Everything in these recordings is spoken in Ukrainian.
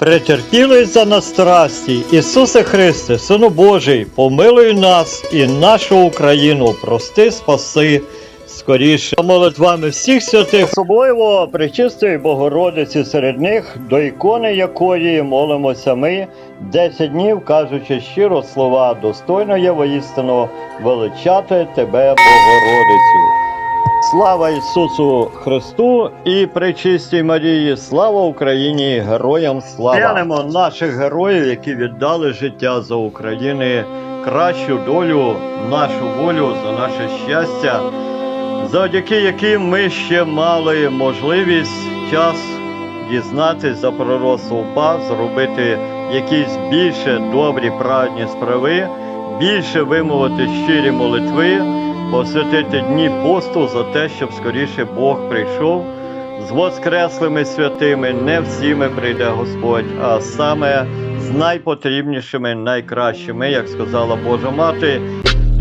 Претерпілий за нас страсті, Ісусе Христе, Сину Божий, помилуй нас і нашу Україну, прости, спаси, скоріше. Молитвами всіх святих, особливо Пречистої Богородиці серед них, до ікони якої молимося ми, 10 днів, кажучи щиро слова, достойно є воістину величати Тебе, Богородицю. Слава Ісусу Христу і Пречистій Марії, слава Україні, героям слава! Глянемо наших героїв, які віддали життя за України, кращу долю, нашу волю, за наше щастя, завдяки яким ми ще мали можливість час дізнатись за пророцтво УПА, зробити якісь більше добрі праведні справи, більше вимовити щирі молитви посвятити дні посту за те, щоб скоріше Бог прийшов з воскреслими святими. Не всіми прийде Господь, а саме з найпотрібнішими, найкращими, як сказала Божа Мати.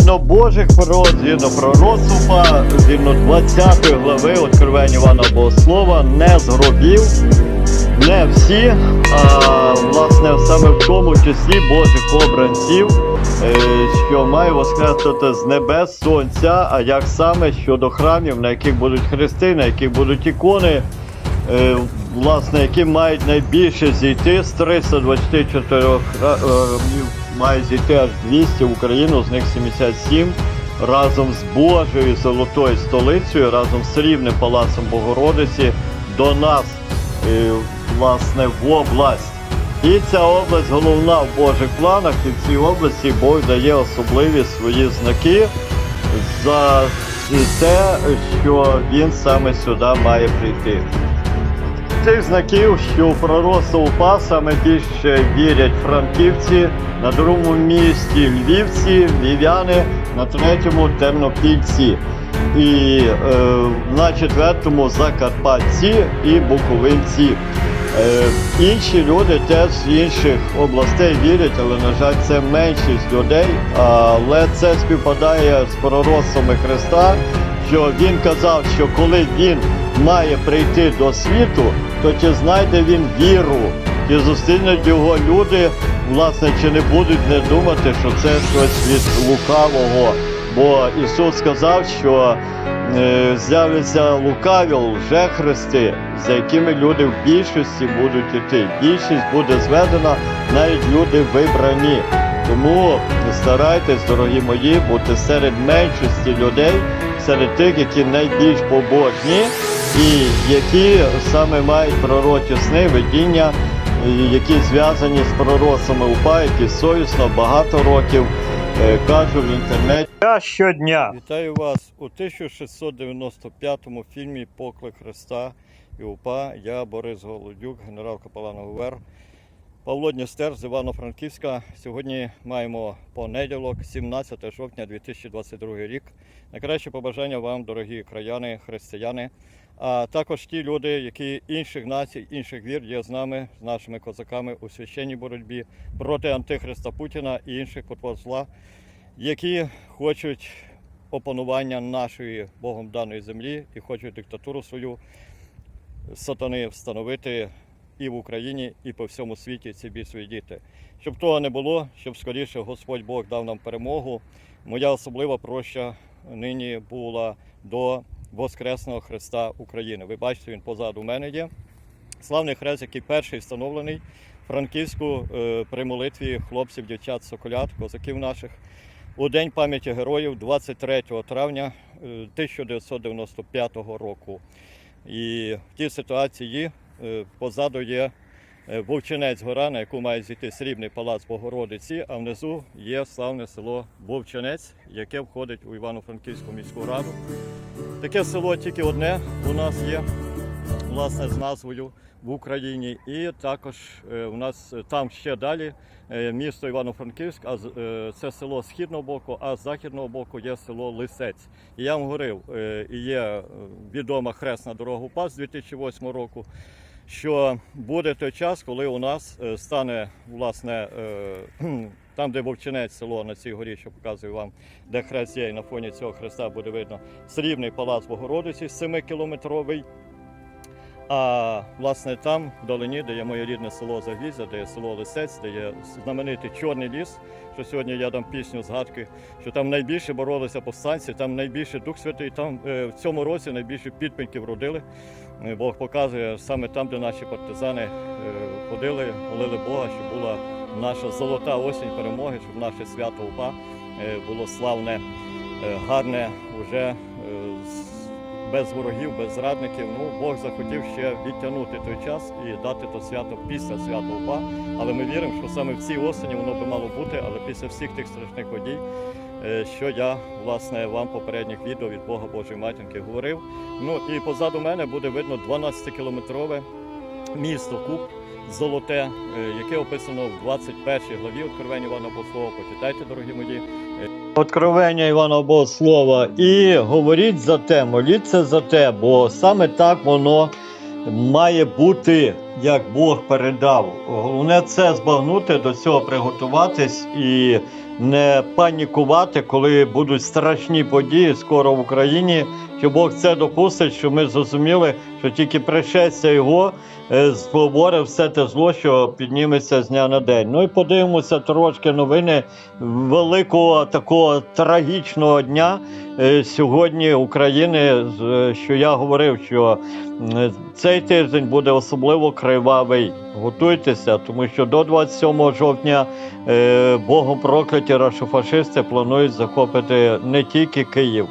Згідно Божих пророк, згідно пророцтва, згідно 20 глави Откровення Івана Богослова, не з гробів, не всі, а власне саме в тому числі Божих обранців, що має воскреснути з небес сонця, а як саме щодо храмів, на яких будуть хрести, на яких будуть ікони, е, власне, які мають найбільше зійти з 324 храмів, має зійти аж 200 в Україну, з них 77 разом з Божою золотою столицею, разом з рівним палацом Богородиці до нас, е, власне, в область. І ця область головна в Божих планах, і в цій області Бог дає особливі свої знаки за те, що він саме сюди має прийти. Цих знаків, що у пророцтво УПА саме більше вірять франківці, на другому місці львівці, львів'яни, на третьому тернопільці. І е, на четвертому закарпатці і буковинці. Е, інші люди теж з інших областей вірять, але на жаль, це меншість людей. Але це співпадає з пророцтвами Христа, що він казав, що коли він має прийти до світу, то чи знайде він віру, чи зустрінуть його люди, власне, чи не будуть не думати, що це щось від лукавого. Бо Ісус сказав, що е, з'являться лукаві лжехристи, за якими люди в більшості будуть іти. Більшість буде зведена, навіть люди вибрані. Тому старайтесь, дорогі мої, бути серед меншості людей, серед тих, які найбільш побожні і які саме мають пророчі сни, видіння, які зв'язані з пророцтвами УПА, які совісно багато років е, кажу в інтернеті. Я щодня вітаю вас у 1695 фільмі Поклик Христа і УПА. Я Борис Голодюк, генерал капелан УВР. Павло Дністер з Івано-Франківська. Сьогодні маємо понеділок, 17 жовтня 2022 рік. Найкраще побажання вам, дорогі краяни, християни, а також ті люди, які інших націй, інших вір є з нами, з нашими козаками у священній боротьбі проти Антихриста Путіна і інших потвор зла, які хочуть опанування нашої Богом даної землі і хочуть диктатуру свою сатани встановити і в Україні, і по всьому світі ці бісові діти. Щоб того не було, щоб скоріше Господь Бог дав нам перемогу. Моя особлива проща нині була до Воскресного Христа України. Ви бачите, він позаду мене є. Славний хрест, який перший встановлений в Франківську е, при молитві хлопців, дівчат, соколят, козаків наших. У День пам'яті героїв 23 травня е, 1995 року. І в тій ситуації е, позаду є е, Вовчинець гора, на яку має зійти срібний палац Богородиці, а внизу є славне село Вовчинець, яке входить у Івано-Франківську міську раду. Таке село тільки одне у нас є, власне, з назвою в Україні. І також е, у нас е, там ще далі е, місто Івано-Франківськ, а це село східного боку, а з західного боку є село Лисець. І я вам говорив, є відома хресна дорога УПА з 2008 року. Що буде той час, коли у нас стане власне там, де Вовчинець село на цій горі, що показую вам, де хрест є, і на фоні цього хреста буде видно срібний палац Богородиці 7-кілометровий. А власне там, в долині, де є моє рідне село Загвіздя, де є село Лисець, де є знаменитий Чорний ліс, що сьогодні я дам пісню згадки, що там найбільше боролися повстанці, там найбільше Дух Святий, там е, в цьому році найбільше підпинків родили. Е, Бог показує саме там, де наші партизани е, ходили, молили Бога, щоб була наша золота осінь перемоги, щоб наше свято УПА було славне, гарне, уже без ворогів, без зрадників. Ну, Бог захотів ще відтягнути той час і дати то свято після свята УПА. Але ми віримо, що саме в цій осені воно би мало бути, але після всіх тих страшних подій, е, що я власне вам попередніх відео від Бога Божої матінки говорив. Ну і позаду мене буде видно 12-кілометрове місто Куб. Золоте, е, яке описано в 21 главі Откровення Івана Богослова. Почитайте, дорогі мої. Откровення Івана Богослова. І говоріть за те, моліться за те, бо саме так воно має бути, як Бог передав. Головне це збагнути, до цього приготуватись і не панікувати, коли будуть страшні події скоро в Україні. Що Бог це допустить, що ми зрозуміли, що тільки пришестя його е, зборе все те зло, що підніметься з дня на день. Ну і подивимося трошки новини великого такого трагічного дня е, сьогодні України. е, Що я говорив, що е, цей тиждень буде особливо кривавий. Готуйтеся, тому що до 27 жовтня е, богом прокляті рашофашисти планують захопити не тільки Київ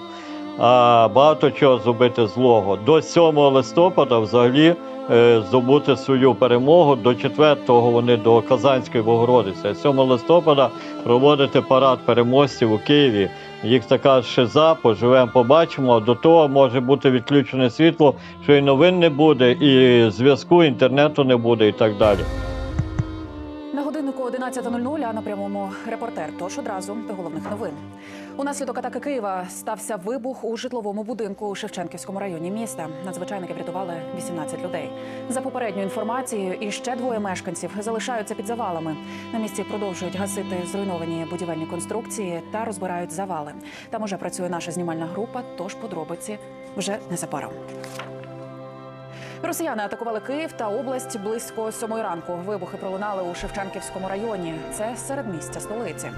багато чого зробити злого. До 7 листопада взагалі е, здобути свою перемогу. До 4-го вони до Казанської Богородиці. А 7 листопада проводити парад переможців у Києві. Їх така шиза, поживемо, побачимо. До того може бути відключене світло, що і новин не буде, і зв'язку, інтернету не буде, і так далі. На годиннику 11.00, а на прямому репортер. Тож одразу до головних новин. Унаслідок атаки Києва стався вибух у житловому будинку у Шевченківському районі міста. Надзвичайники врятували 18 людей. За попередньою інформацією, іще двоє мешканців залишаються під завалами. На місці продовжують гасити зруйновані будівельні конструкції та розбирають завали. Там уже працює наша знімальна група, тож подробиці вже незабаром. Росіяни атакували Київ та область близько сьомої ранку. Вибухи пролунали у Шевченківському районі. Це середмістя столиці.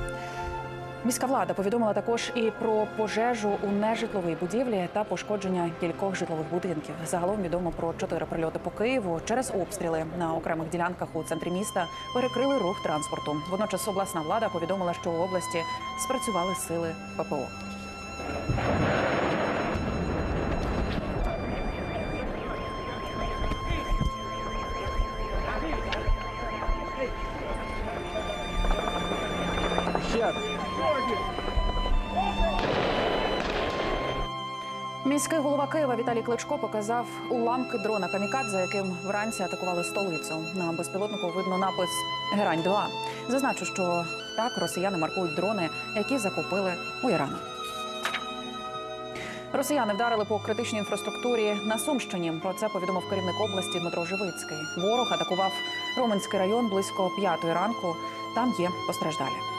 Міська влада повідомила також і про пожежу у нежитловій будівлі та пошкодження кількох житлових будинків. Загалом відомо про чотири прильоти по Києву. Через обстріли на окремих ділянках у центрі міста перекрили рух транспорту. Водночас обласна влада повідомила, що у області спрацювали сили ППО. Міський голова Києва Віталій Кличко показав уламки дрона Камікадзе, яким вранці атакували столицю. На безпілотнику видно напис Герань 2 Зазначу, що так росіяни маркують дрони, які закупили у Ірану. Росіяни вдарили по критичній інфраструктурі на Сумщині. Про це повідомив керівник області Дмитро Живицький. Ворог атакував Роменський район близько п'ятої ранку. Там є постраждалі.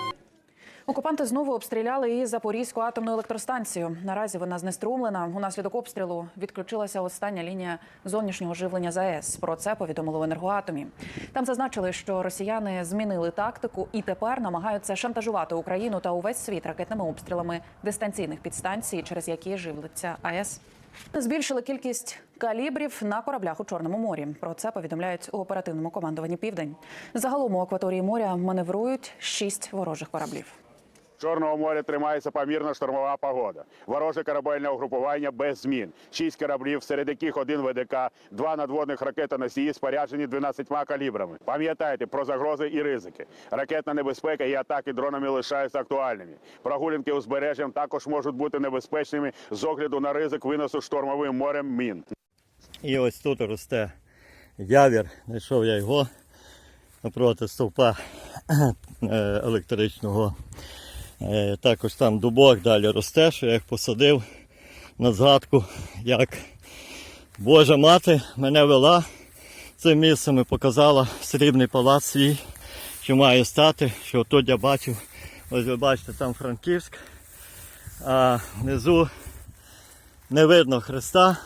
Окупанти знову обстріляли і Запорізьку атомну електростанцію. Наразі вона знеструмлена. Унаслідок обстрілу відключилася остання лінія зовнішнього живлення ЗАЕС. Про це повідомили в енергоатомі. Там зазначили, що росіяни змінили тактику і тепер намагаються шантажувати Україну та увесь світ ракетними обстрілами дистанційних підстанцій, через які живлиться АЕС. Збільшили кількість калібрів на кораблях у Чорному морі. Про це повідомляють у оперативному командуванні Південь. Загалом у акваторії моря маневрують шість ворожих кораблів. Чорного моря тримається помірна штормова погода. Вороже корабельне угрупування без змін. Шість кораблів, серед яких один ВДК, два надводних ракетоносії споряджені 12 калібрами. Пам'ятайте про загрози і ризики. Ракетна небезпека і атаки дронами лишаються актуальними. Прогулянки узбережжям також можуть бути небезпечними з огляду на ризик виносу штормовим морем мін. І ось тут росте явір. Знайшов я його напроти стовпа е, електричного. Е, Також там дубок далі росте, що я їх посадив на згадку, як Божа мати мене вела цим місцем і показала срібний палац свій, що має стати, що тут я бачив, ось ви бачите, там Франківськ, а внизу не видно Христа,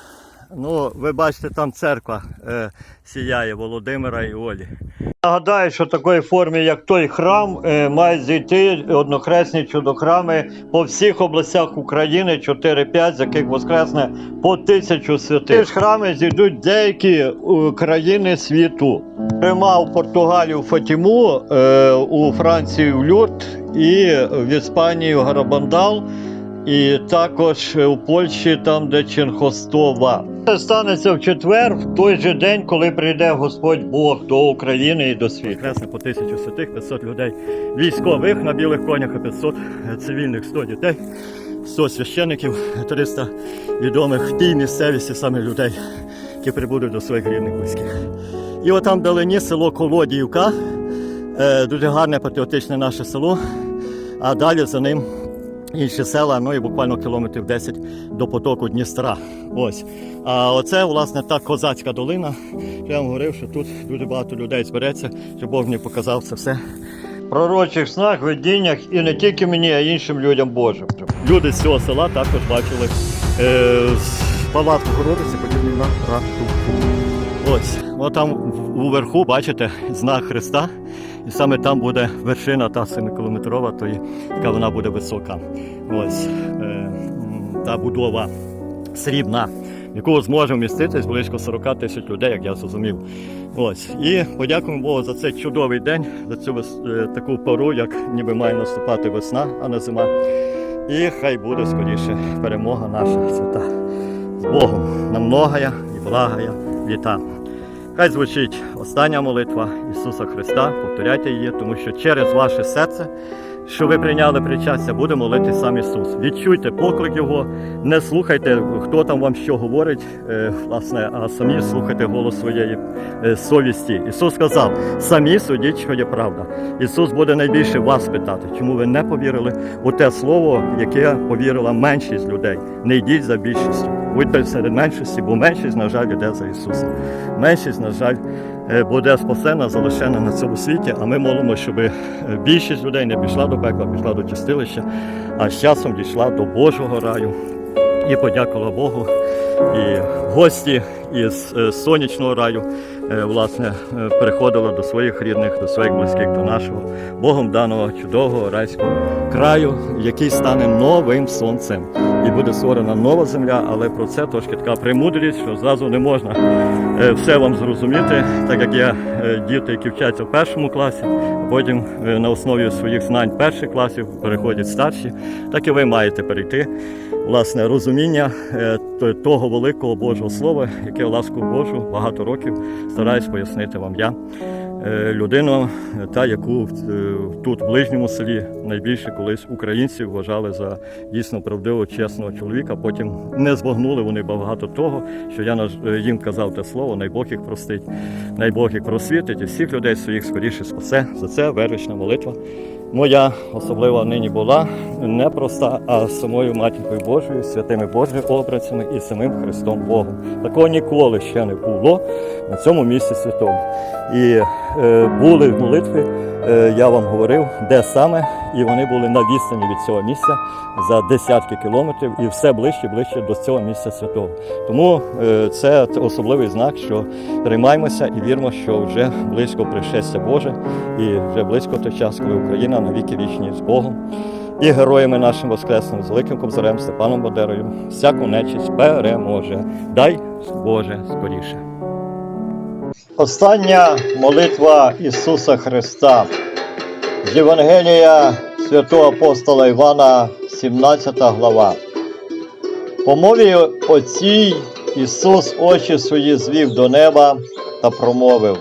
Ну, ви бачите, там церква е, сіяє Володимира і Олі. Нагадаю, що в такої формі, як той храм, е, мають зійти однохресні чудохрами по всіх областях України 4-5, з яких воскресне по тисячу святих. Ці ж храми зійдуть деякі е, країни світу. Приймав Португалію Фатіму, е, у Франції в Люрт і в Іспанії в Гарабандал. І також у Польщі, там, де Ченхостова. Це станеться в четвер, в той же день, коли прийде Господь Бог до України і до світу. Кресне по тисячу святих, 500 людей військових на білих конях, а 500 цивільних 100 дітей, 100 священиків, 300 відомих тій місцевості саме людей, які прибудуть до своїх рідних близьких. І отам вдалині село Колодіївка, е, дуже гарне патріотичне наше село, а далі за ним інші села, ну і буквально кілометрів 10 до потоку Дністра. Ось. А оце, власне, та козацька долина. Я вам говорив, що тут дуже багато людей збереться, що Бог мені показав це все. Пророчих снах, видіннях і не тільки мені, а й іншим людям Божим. Люди з цього села також бачили е, палатку Городиці, подібні на ратуку. Ось, от там уверху, бачите, знак Христа. І саме там буде вершина та 7-кілометрова, то яка вона буде висока. Ось е, та будова срібна, в яку зможе вміститись близько 40 тисяч людей, як я зрозумів. Ось. І подякуємо Богу за цей чудовий день, за цю е, таку пору, як ніби має наступати весна, а не зима. І хай буде скоріше перемога наша свята. З Богом нам многая і благая літа. Хай звучить остання молитва Ісуса Христа, повторяйте її, тому що через ваше серце, що ви прийняли причастя, буде молити сам Ісус. Відчуйте поклик Його, не слухайте, хто там вам що говорить, е, власне, а самі слухайте голос своєї е, совісті. Ісус сказав: самі судіть, що є правда. Ісус буде найбільше вас питати, чому ви не повірили у те слово, яке повірила меншість людей. Не йдіть за більшістю. Будьте серед меншості, бо меншість, на жаль, йде за Ісусом. Меншість, на жаль, буде спасена, залишена на цьому світі, а ми молимо, щоб е, більшість людей не пішла до пекла, пішла до чистилища, а з часом дійшла до Божого раю і подякувала Богу. І гості із е, сонячного раю е, власне е, переходили до своїх рідних, до своїх близьких, до нашого Богом даного чудового райського краю, який стане новим сонцем. І буде створена нова земля, але про це трошки така премудрість, що зразу не можна е, все вам зрозуміти, так як е, діти, які вчаться в першому класі, потім е, на основі своїх знань перших класів переходять старші, так і ви маєте перейти власне розуміння е, того великого Божого Слова, яке ласку Божу багато років стараюсь пояснити вам я. Е, Людину, е, та яку тут в ближньому селі найбільше колись українців вважали за дійсно правдивого, чесного чоловіка. Потім не збагнули вони багато того, що я їм казав те слово, най Бог їх простить, най Бог їх просвітить і всіх людей своїх скоріше спасе. За це вервична молитва. Моя особлива нині була не проста, а самою матінкою Божою, святими Божими обрацями і самим Христом Богом. Такого ніколи ще не було на цьому місці святому. І е, були молитви, е, я вам говорив, де саме, і вони були на відстані від цього місця за десятки кілометрів, і все ближче, ближче до цього місця святого. Тому е, це особливий знак, що тримаємося і віримо, що вже близько пришестя Боже, і вже близько той час, коли Україна навіки вічні з Богом. І героями нашим воскресним, з великим кобзарем Степаном Бадерою, всяку нечість переможе. Дай Боже скоріше. Остання молитва Ісуса Христа з Євангелія святого апостола Івана, 17 глава. По мові оцій Ісус очі свої звів до неба та промовив: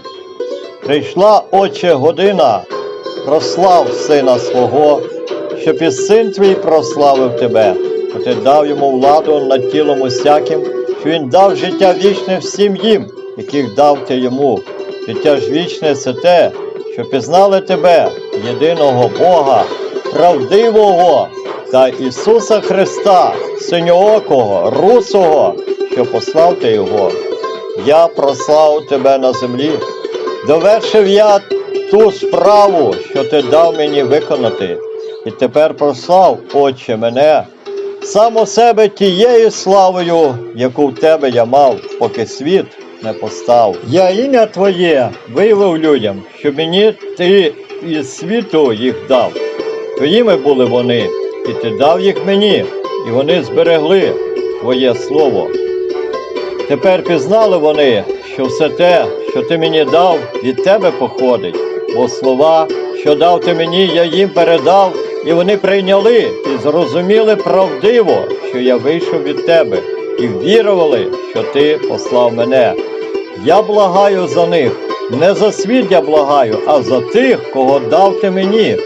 Прийшла, Отче, година, прослав сина свого, щоб і син твій прославив тебе, бо ти дав йому владу над тілом усяким, що він дав життя вічне всім їм, яких дав ти йому. Життя ж вічне це те, що пізнали тебе, єдиного Бога, правдивого та Ісуса Христа, синьоокого, русого, що послав ти його. Я прославив тебе на землі, довершив я ту справу, що ти дав мені виконати, і тепер прослав, Отче, мене, само себе тією славою, яку в тебе я мав, поки світ не постав. Я ім'я Твоє виявив людям, щоб мені ти із світу їх дав. Твоїми були вони, і ти дав їх мені, і вони зберегли Твоє слово. Тепер пізнали вони, що все те, що ти мені дав, від тебе походить, бо слова, що дав ти мені, я їм передав, і вони прийняли і зрозуміли правдиво, що я вийшов від тебе, і вірували, що ти послав мене. Я благаю за них, не за світ я благаю, а за тих, кого дав ти мені.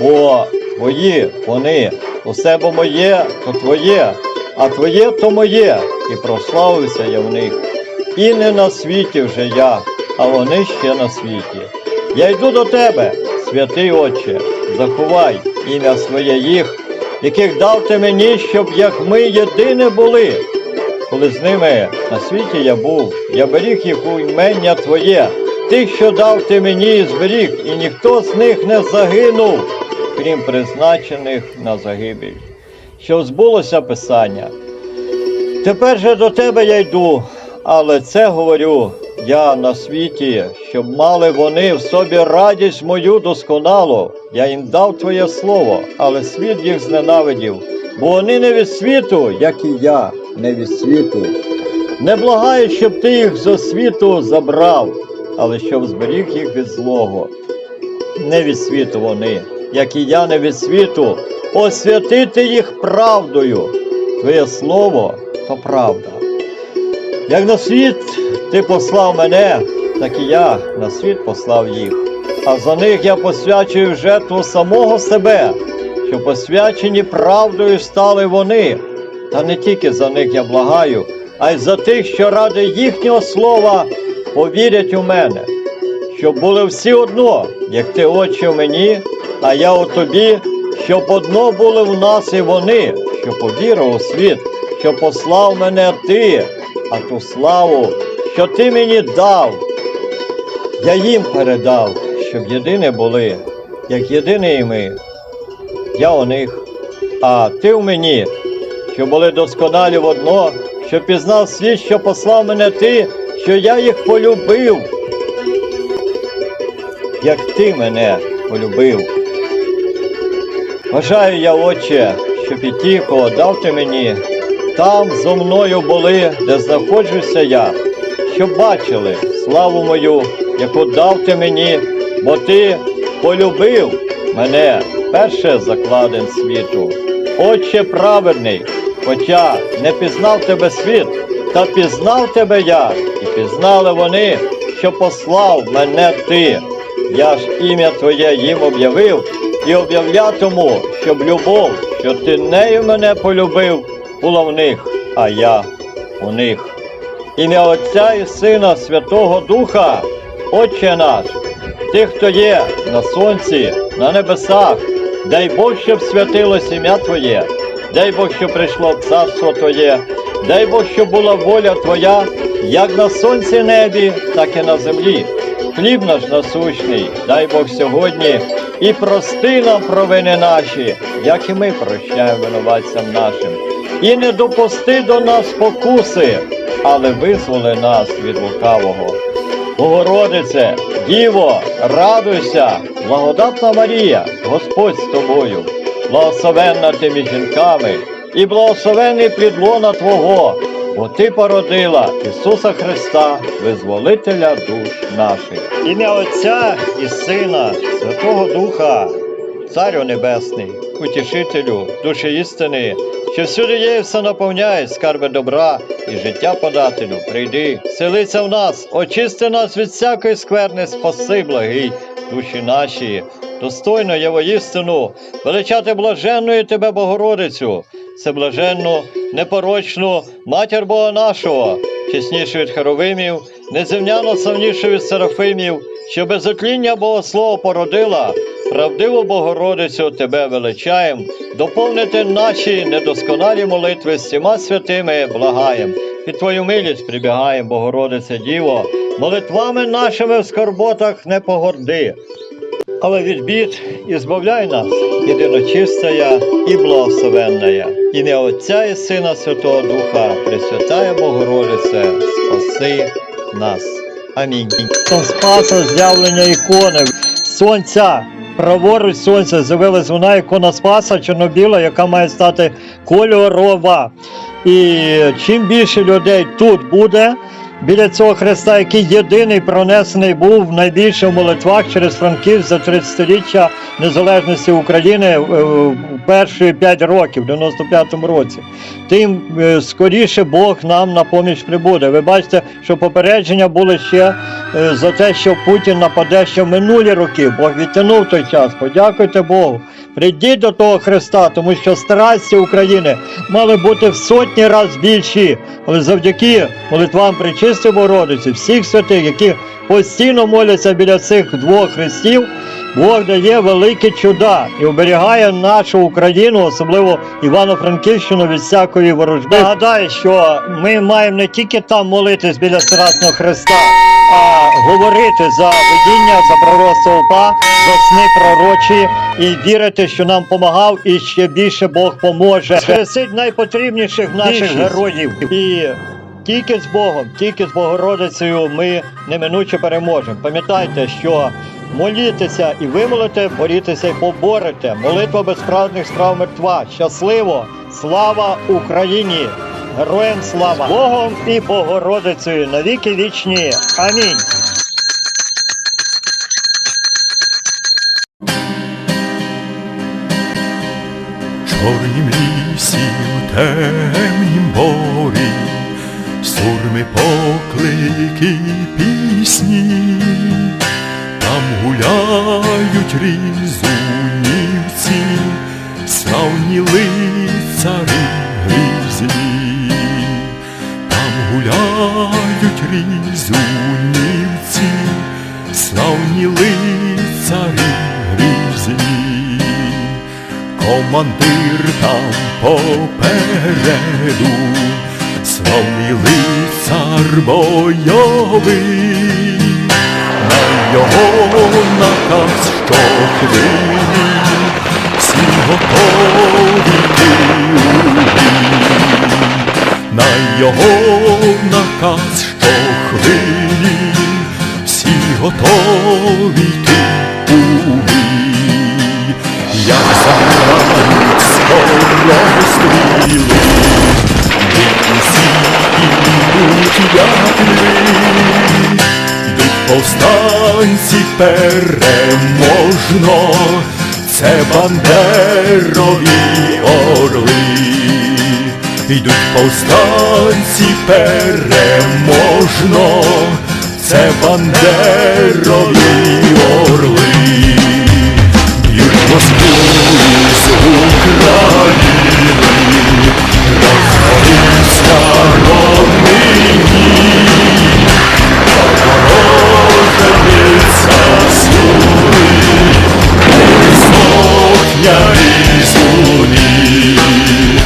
Бо твої вони, усе бо моє, то твоє, а твоє то моє, і прославився я в них. І не на світі вже я, а вони ще на світі. Я йду до тебе, святий Отче, заховай ім'я своє їх, яких дав ти мені, щоб як ми єдине були. Коли з ними на світі я був, я беріг їх у імення Твоє, тих, що дав ти мені, зберіг, і ніхто з них не загинув, крім призначених на загибель. Щоб збулося Писання. Тепер же до тебе я йду, але це говорю я на світі, щоб мали вони в собі радість мою досконалу. Я їм дав твоє слово, але світ їх зненавидів, бо вони не від світу, як і я не від світу. Не благаю, щоб ти їх зо світу забрав, але щоб зберіг їх від злого. Не від світу вони, як і я не від світу, освятити їх правдою. Твоє слово то правда. Як на світ ти послав мене, так і я на світ послав їх. А за них я посвячую жертву самого себе, що посвячені правдою стали вони. Та не тільки за них я благаю, а й за тих, що ради їхнього слова повірять у мене, щоб були всі одно, як ти очі в мені, а я у тобі, щоб одно були в нас і вони, що повірив у світ, що послав мене ти, а ту славу, що ти мені дав, я їм передав, щоб єдине були, як єдине і ми. Я у них, а ти в мені, що були досконалі в одно, що пізнав світ, що послав мене ти, що я їх полюбив, як ти мене полюбив. Бажаю я, Отче, щоб і ті, кого дав ти мені, там зо мною були, де знаходжуся я, щоб бачили славу мою, яку дав ти мені, бо ти полюбив мене перше закладен світу. Отче праведний, хоча не пізнав тебе світ, та пізнав тебе я, і пізнали вони, що послав мене ти. Я ж ім'я Твоє їм об'явив і об'являтиму, щоб любов, що ти нею мене полюбив, була в них, а я у них. Ім'я Отця і Сина Святого Духа, Отче наш, тих, хто є на сонці, на небесах, дай Бог, щоб святилось ім'я Твоє, дай Бог, щоб прийшло царство Твоє, дай Бог, щоб була воля Твоя, як на сонці небі, так і на землі. Хліб наш насущний, дай Бог сьогодні, і прости нам провини наші, як і ми прощаємо винуватцям нашим. І не допусти до нас покуси, але визволи нас від лукавого. Богородице, Діво, радуйся, благодатна Марія, Господь з тобою, благословенна ти між жінками, і благословений плід лона Твого, бо Ти породила Ісуса Христа, визволителя душ наших. Ім'я Отця і Сина, Святого Духа, Царю Небесний, утішителю, душі істини, що всюди є все наповняє, скарби добра і життя подателю. Прийди, селися в нас, очисти нас від всякої скверни, спаси, благий, душі наші. Достойно є воістину величати блаженною тебе, Богородицю, всеблаженну, непорочну матір Бога нашого, чеснішу від Херовимів, неземняно славнішу від Серафимів, що без отління Богослова породила, правдиву Богородицю тебе величаєм, доповнити наші недосконалі молитви з всіма святими благаєм. Під Твою милість прибігаєм, Богородице Діво, молитвами нашими в скорботах не погорди. Але від бід і збавляй нас, єдиночистая і благословенная. Ім'я Отця і Сина Святого Духа, Пресвятая Богородице, спаси нас. Амінь. Спаса з'явлення ікони сонця. Праворуч сонця з'явилась вона ікона Спаса чорнобіла, яка має стати кольорова. І чим більше людей тут буде біля цього Христа, який єдиний пронесений був найбільше в молитвах через Франків за 30-річчя незалежності України е, в перші 5 років, в 95-му році, тим е, скоріше Бог нам на поміч прибуде. Ви бачите, що попередження були ще е, за те, що Путін нападе ще в минулі роки. Бог відтягнув той час. Подякуйте Богу. Прийдіть до того Христа, тому що страсті України мали бути в сотні разів більші, але завдяки молитвам Пречистої Богородиці, всіх святих, які постійно моляться біля цих двох хрестів, Бог дає великі чуда і оберігає нашу Україну, особливо Івано-Франківщину від всякої ворожби. Нагадаю, що ми маємо не тільки там молитись біля Страсного Христа, а говорити за видіння, за пророцтво УПА, за сни пророчі і вірити, що нам помагав, і ще більше Бог поможе. Хрестить найпотрібніших наших героїв. І тільки з Богом, тільки з Богородицею ми неминуче переможемо. Пам'ятайте, що молітеся і вимолите, борітеся і поборете. Молитва безправних справ мертва. Щасливо! Слава Україні! Героям слава! Богом і Богородицею навіки вічні. Амінь. чорнім лісі, в темнім борі, сурми поклики пісні, там гуляють різунівці, славні лицари грізні, там гуляють різунівці, славні лицари грізні командир там попереду, славний лицар бойовий, на його наказ щохвилі, всі готові у на його наказ щохвилі, всі готові йти у. Як заграють скоро стріли, йдуть повстанці переможно, це бандерові орли. Йдуть повстанці переможно, це бандерові орли. Б'ють Москву з України, розгорівся ровнині,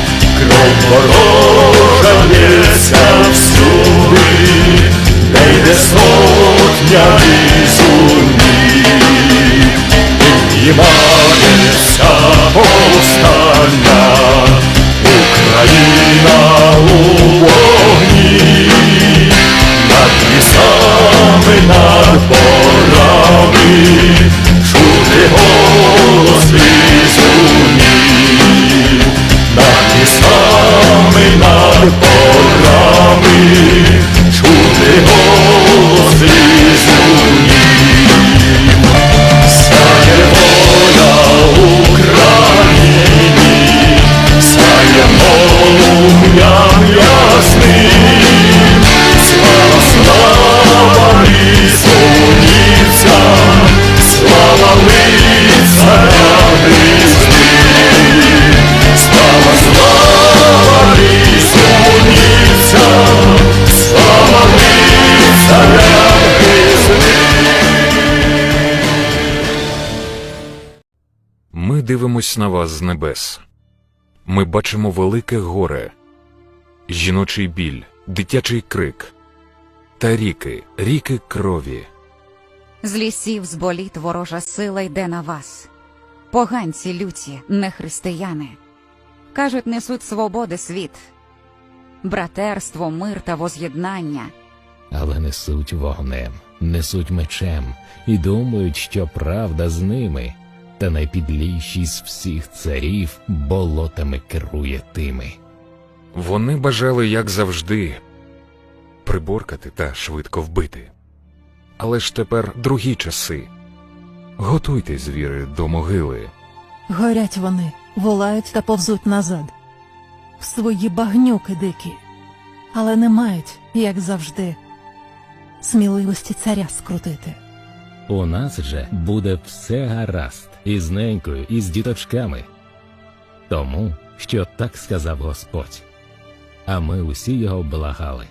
ворожениця слуги, над борами, чути голос різуні, над лісами, над борами, чути голос різуні. Сяє воля Україні, сяє полум'ям дивимось на вас з небес. Ми бачимо велике горе, жіночий біль, дитячий крик та ріки, ріки крові. З лісів з боліт ворожа сила йде на вас. Поганці люті, не християни. Кажуть, несуть свободи світ, братерство, мир та воз'єднання. але несуть вогнем, несуть мечем і думають, що правда з ними, та найпідліший з всіх царів болотами керує тими. Вони бажали, як завжди, приборкати та швидко вбити. Але ж тепер другі часи. Готуйте звіри до могили. Горять вони, волають та повзуть назад. В свої багнюки дикі, але не мають, як завжди, сміливості царя скрутити. У нас же буде все гаразд із ненькою, і з діточками. Тому, що так сказав Господь. А ми усі його благали.